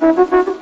Thank you.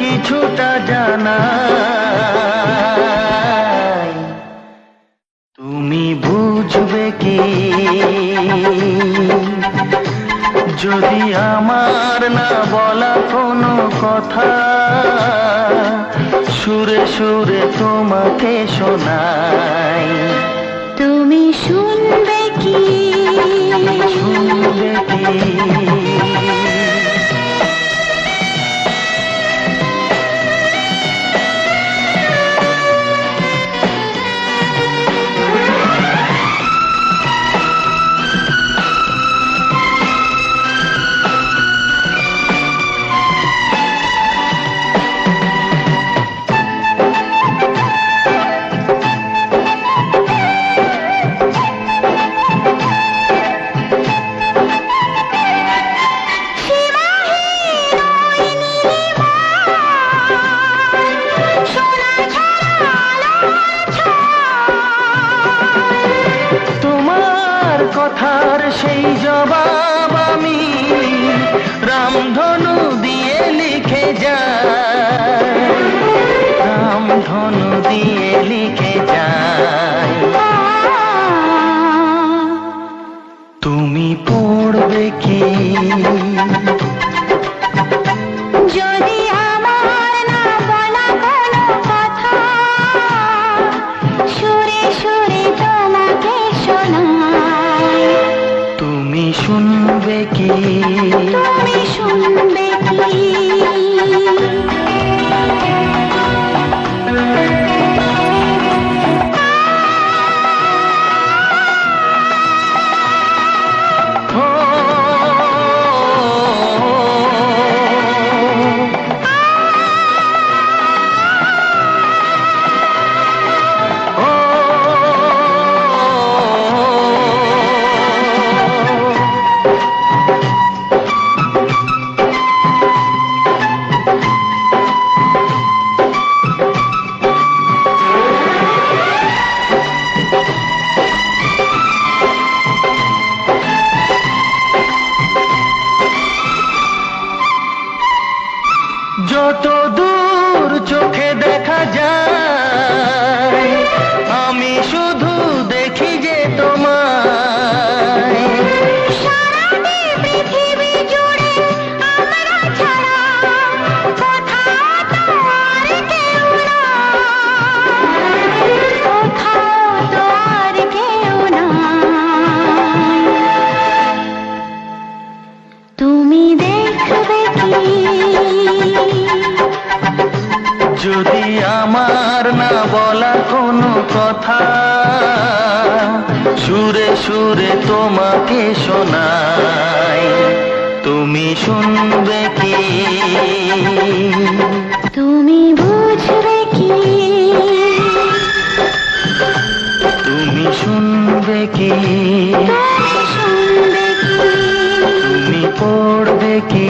কিছুটা জানা। তুমি বুঝবে কি? যদি আমার না বলা কোনো কথা সুরে সুরে তোমাকে শোনাই। তুমি শুনবে কি? শুনবে কি? কথার সেই জবাব আমি রামধনু দিয়ে লিখে যাই। রামধনু দিয়ে শুনবে কি? তুমি শুনবে কি? যত দূর চোখে দেখা যায় আমি শুধু দেখি যে তোমায়। তুমি পৃথিবী জুড়ে যদি আমার না বলা কোনো কথা সুরে সুরে তোমাকে শোনাই। তুমি শুনবে কি? তুমি বুঝবে কি? তুমি শুনবে কি? তুমি শুনবে কি? তুমি পড়বে কি?